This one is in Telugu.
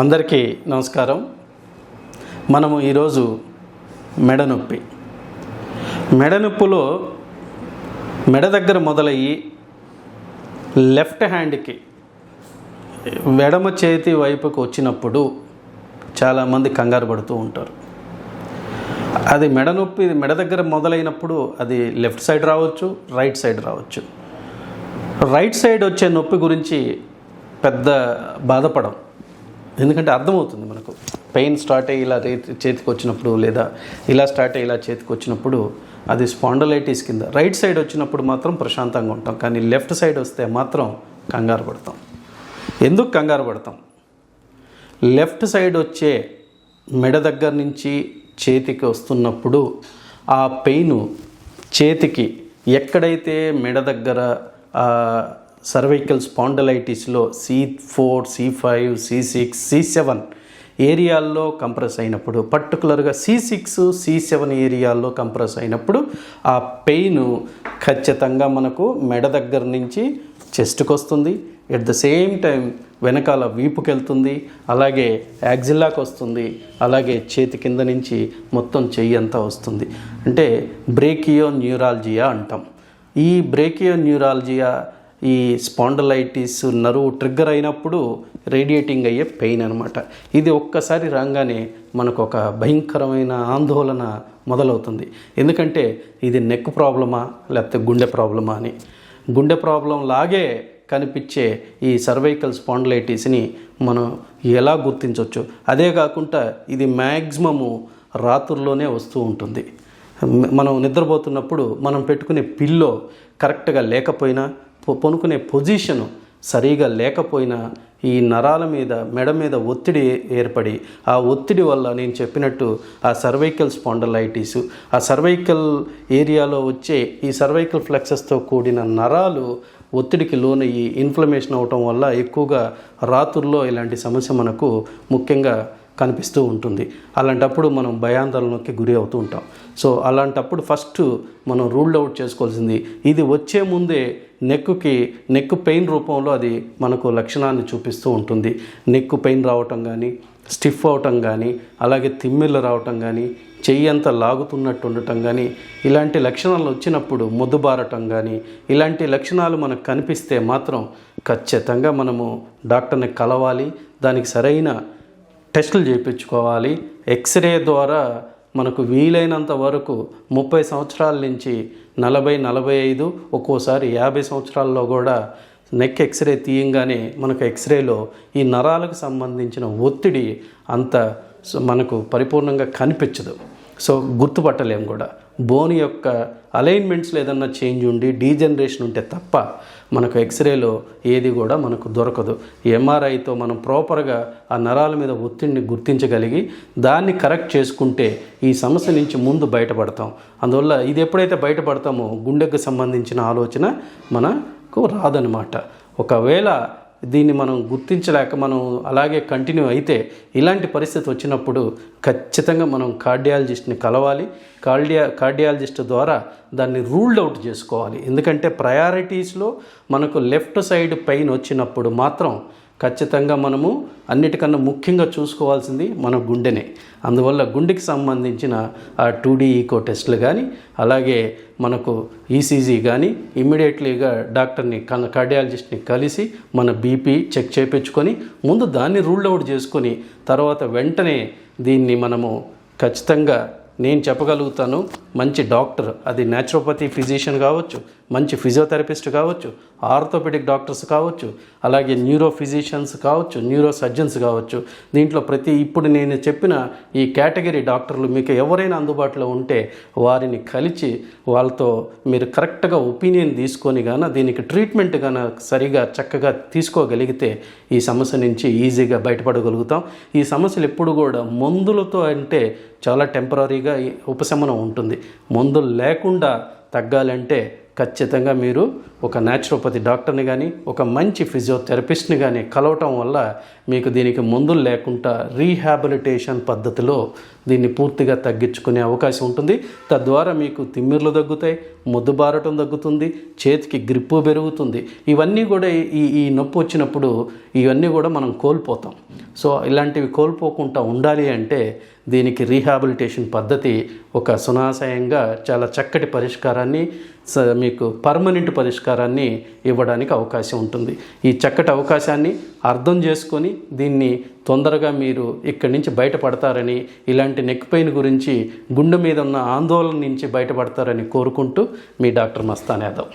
అందరికీ నమస్కారం. మనము ఈరోజు మెడ నొప్పి మెడ నొప్పులో మెడ దగ్గర మొదలయ్యి లెఫ్ట్ హ్యాండ్కి ఎడమ చేతి వైపుకు వచ్చినప్పుడు చాలామంది కంగారు పడుతూ ఉంటారు. అది మెడ నొప్పి మెడ దగ్గర మొదలైనప్పుడు అది లెఫ్ట్ సైడ్ రావచ్చు రైట్ సైడ్ రావచ్చు. రైట్ సైడ్ వచ్చే నొప్పి గురించి పెద్ద బాధపడం. ఎందుకంటే అర్థమవుతుంది మనకు. పెయిన్ స్టార్ట్ అయ్యి ఇలా చేతికి వచ్చినప్పుడు లేదా ఇలా స్టార్ట్ అయ్యి ఇలా చేతికి వచ్చినప్పుడు అది స్పాండలైటిస్ కింద. రైట్ సైడ్ వచ్చినప్పుడు మాత్రం ప్రశాంతంగా ఉంటాం. కానీ లెఫ్ట్ సైడ్ వస్తే మాత్రం కంగారు పడతాం. ఎందుకు కంగారు పడతాం? లెఫ్ట్ సైడ్ వచ్చే మెడ దగ్గర నుంచి చేతికి వస్తున్నప్పుడు ఆ పెయిన్ చేతికి ఎక్కడైతే మెడ దగ్గర cervical స్పాండలైటిస్లో C four C five C six C seven ఏరియాల్లో కంప్రెస్ అయినప్పుడు పర్టికులర్గా సి సిక్స్ సి సెవెన్ ఏరియాల్లో కంప్రెస్ అయినప్పుడు ఆ పెయిన్ ఖచ్చితంగా మనకు మెడ దగ్గర నుంచి చెస్ట్కి వస్తుంది ఎట్ ద సేమ్ టైం వెనకాల వీపుకి వెళ్తుంది అలాగే యాక్జిల్లాకి వస్తుంది అలాగే చేతి కింద నుంచి మొత్తం చెయ్యి అంతా వస్తుంది. అంటే బ్రేకియో న్యూరాలజియా అంటాం. ఈ బ్రేకియో న్యూరాలజియా ఈ స్పాండలైటిస్ నరువు ట్రిగ్గర్ అయినప్పుడు రేడియేటింగ్ అయ్యే పెయిన్ అనమాట ఇది ఒక్కసారి రాగానే మనకు ఒక భయంకరమైన ఆందోళన మొదలవుతుంది. ఎందుకంటే ఇది నెక్ ప్రాబ్లమా లేకపోతే గుండె ప్రాబ్లమా అని. గుండె ప్రాబ్లం లాగే కనిపించే ఈ సర్వైకల్ స్పాండలైటిస్ని మనం ఎలా గుర్తించవచ్చు అదే కాకుండా ఇది మ్యాక్సిమము రాత్రుల్లోనే వస్తూ ఉంటుంది. మనం నిద్రపోతున్నప్పుడు మనం పెట్టుకునే పిల్లో కరెక్ట్గా లేకపోయినా పనుకునే పొజిషను సరిగా లేకపోయినా ఈ నరాల మీద మెడ మీద ఒత్తిడి ఏర్పడి ఆ ఒత్తిడి వల్ల నేను చెప్పినట్టు ఆ సర్వైకల్ స్పాండలైటిస్ ఆ సర్వైకల్ ఏరియాలో వచ్చే ఈ సర్వైకల్ ఫ్లెక్సెస్తో కూడిన నరాలు ఒత్తిడికి లోనయ్యి ఇన్ఫ్లమేషన్ అవటం వల్ల ఎక్కువగా రాత్రుల్లో ఇలాంటి సమస్య మనకు ముఖ్యంగా కనిపిస్తూ ఉంటుంది. అలాంటప్పుడు మనం భయాందోళనకి గురి అవుతూ ఉంటాం. సో అలాంటప్పుడు ఫస్ట్ మనం రూల్డ్ అవుట్ చేసుకోవాల్సింది ఇది వచ్చే ముందే నెక్కుకి నెక్ పెయిన్ రూపంలో అది మనకు లక్షణాన్ని చూపిస్తూ ఉంటుంది. నెక్కు పెయిన్ రావటం కానీ స్టిఫ్ అవటం కానీ అలాగే తిమ్మిళ్ళు రావటం కానీ చెయ్యి అంతా లాగుతున్నట్టు ఉండటం కానీ ఇలాంటి లక్షణాలు వచ్చినప్పుడు మొద్దుబారటం కానీ ఇలాంటి లక్షణాలు మనకు కనిపిస్తే మాత్రం ఖచ్చితంగా మనము డాక్టర్ని కలవాలి. దానికి సరైన టెస్టులు చేయించుకోవాలి. ఎక్స్రే ద్వారా మనకు వీలైనంత వరకు ముప్పై సంవత్సరాల నుంచి నలభై నలభై ఐదు ఒక్కోసారి యాభై సంవత్సరాల్లో కూడా నెక్ ఎక్స్రే తీయంగానే మనకు ఎక్స్రేలో ఈ నరాలకు సంబంధించిన ఒత్తిడి అంత మనకు పరిపూర్ణంగా కనిపించదు. సో గుర్తుపట్టలేము కూడా. బోన్ యొక్క అలైన్మెంట్స్లో ఏదన్నా చేంజ్ ఉండి డీజనరేషన్ ఉంటే తప్ప మనకు ఎక్స్రేలో ఏది కూడా మనకు దొరకదు. ఎంఆర్ఐతో మనం ప్రాపర్గా ఆ నరాల మీద ఒత్తిడిని గుర్తించగలిగి దాన్ని కరెక్ట్ చేసుకుంటే ఈ సమస్య నుంచి ముందు బయటపడతాం. అందువల్ల ఇది ఎప్పుడైతే బయటపడతామో గుండెకు సంబంధించిన ఆలోచన మనకు రాదనమాట ఒకవేళ దీన్ని మనం గుర్తించలేక మనం అలాగే కంటిన్యూ అయితే ఇలాంటి పరిస్థితి వచ్చినప్పుడు ఖచ్చితంగా మనం కార్డియాలజిస్ట్ని కలవాలి. కార్డియా కార్డియాలజిస్ట్ ద్వారా దాన్ని రూల్డ్ అవుట్ చేసుకోవాలి. ఎందుకంటే ప్రయారిటీస్లో మనకు లెఫ్ట్ సైడ్ పెయిన్ వచ్చినప్పుడు మాత్రం ఖచ్చితంగా మనము అన్నిటికన్నా ముఖ్యంగా చూసుకోవాల్సింది మన గుండెనే. అందువల్ల గుండెకి సంబంధించిన ఆ టూ డీ ఈకో టెస్ట్లు కానీ అలాగే మనకు ఈసీజీ కానీ ఇమ్మీడియట్లీగా డాక్టర్ని కార్డియాలజిస్ట్ని కలిసి మన బీపీ చెక్ చేయించుకొని ముందు దాన్ని రూల్ అవుట్ చేసుకొని తర్వాత వెంటనే దీన్ని మనము ఖచ్చితంగా నేను చెప్పగలుగుతాను మంచి డాక్టర్ అది న్యాచురోపతి ఫిజిషియన్ కావచ్చు మంచి ఫిజియోథెరపిస్ట్ కావచ్చు ఆర్థోపెడిక్ డాక్టర్స్ కావచ్చు అలాగే న్యూరో ఫిజిషియన్స్ కావచ్చు న్యూరో సర్జన్స్ కావచ్చు. దీంట్లో ప్రతి ఇప్పుడు నేను చెప్పిన ఈ కేటగిరీ డాక్టర్లు మీకు ఎవరైనా అందుబాటులో ఉంటే వారిని కలిసి వాళ్ళతో మీరు కరెక్ట్గా ఒపీనియన్ తీసుకొని గాన దీనికి ట్రీట్మెంట్ గాన సరిగా చక్కగా తీసుకోగలిగితే ఈ సమస్య నుంచి ఈజీగా బయటపడగలుగుతాం. ఈ సమస్యలు ఎప్పుడు కూడా మందులతో అంటే చాలా టెంపరీగా ఉపశమనం ఉంటుంది. మందులు లేకుండా తగ్గాలంటే ఖచ్చితంగా మీరు ఒక న్యాచురోపతి డాక్టర్ని కానీ ఒక మంచి ఫిజియోథెరపిస్ట్ని కానీ కలవటం వల్ల మీకు దీనికి మందులు లేకుండా రీహాబిలిటేషన్ పద్ధతిలో దీన్ని పూర్తిగా తగ్గించుకునే అవకాశం ఉంటుంది. తద్వారా మీకు తిమ్మిర్లు తగ్గుతాయి ముద్దుబారటం తగ్గుతుంది చేతికి గ్రిప్పు పెరుగుతుంది. ఇవన్నీ కూడా ఈ ఈ నొప్పి వచ్చినప్పుడు ఇవన్నీ కూడా మనం కోల్పోతాం. సో ఇలాంటివి కోల్పోకుండా ఉండాలి అంటే దీనికి రీహాబిలిటేషన్ పద్ధతి ఒక సునాశయంగా చాలా చక్కటి పరిష్కారాన్ని స- మీకు పర్మనెంట్ పరిష్కారాన్ని ఇవ్వడానికి అవకాశం ఉంటుంది. ఈ చక్కటి అవకాశాన్ని అర్థం చేసుకొని దీన్ని తొందరగా మీరు ఇక్కడి నుంచి బయటపడతారని ఇలాంటి నెక్ పెయిన్ గురించి గుండె మీద ఉన్న ఆందోళన నుంచి బయటపడతారని కోరుకుంటూ మీ డాక్టర్ మస్తానేదం